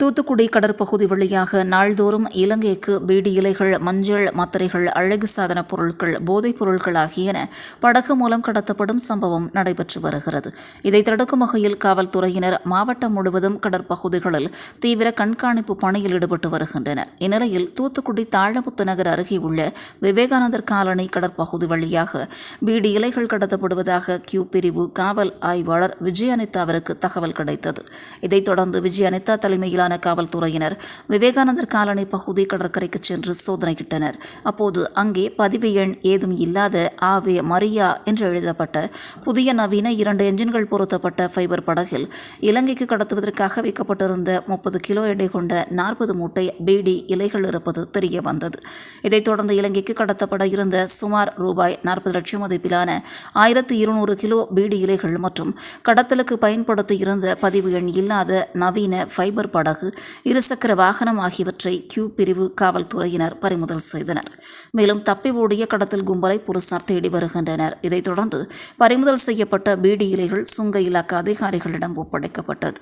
தூத்துக்குடி கடற்பகுதி வழியாக நாள்தோறும் இலங்கைக்கு பீடி இலைகள் மஞ்சள் மாத்திரைகள் அழகு சாதன பொருட்கள் போதைப் பொருட்கள் ஆகியன படகு மூலம் கடத்தப்படும் சம்பவம் நடைபெற்று வருகிறது. இதை தடுக்கும் வகையில் காவல்துறையினர் மாவட்டம் முழுவதும் கடற்பகுதிகளில் தீவிர கண்காணிப்பு பணியில் ஈடுபட்டு வருகின்றனர். இந்நிலையில் தூத்துக்குடி தாழமுத்து நகர் அருகே உள்ள விவேகானந்தர் காலனி கடற்பகுதி வழியாக பீடி இலைகள் கடத்தப்படுவதாக கியூ பிரிவு காவல் ஆய்வாளர் விஜயனிதாவிற்கு தகவல் கிடைத்தது. இதைத் தொடர்ந்து விஜயனிதா தலைமையிலான காவல்துறையினர் விவேகானந்தர் காலனி பகுதி கடற்கரைக்கு சென்று சோதனையிட்டனர். அப்போது அங்கே பதிவு எண் ஏதும் இல்லாத ஆவே மரியா என்று எழுதப்பட்ட புதிய நவீன இரண்டு என்ஜின்கள் பொருத்தப்பட்ட ஃபைபர் படகில் இலங்கைக்கு கடத்துவதற்காக வைக்கப்பட்டிருந்த முப்பது கிலோ எடை கொண்ட நாற்பது மூட்டை பீடி இலைகள் இருப்பது தெரிய வந்தது இதைத் தொடர்ந்து இலங்கைக்கு கடத்தப்பட இருந்த சுமார் ரூபாய் நாற்பது லட்சம் மதிப்பிலான ஆயிரத்து இருநூறு கிலோ பீடி இலைகள் மற்றும் கடத்தலுக்கு பயன்படுத்த இருந்த பதிவு எண் இல்லாத நவீன ஃபைபர் படகு இருசக்கர வாகனம் ஆகியவற்றை கியூ பிரிவு காவல்துறையினர் பறிமுதல் செய்தனர். மேலும் தப்பி ஓடிய கடத்தல் கும்பலை போலீசார் தேடி வருகின்றனர். இதைத் தொடர்ந்து பறிமுதல் செய்யப்பட்ட பீடி இலைகள் சுங்க இலாக்க அதிகாரிகளிடம் ஒப்படைக்கப்பட்டது.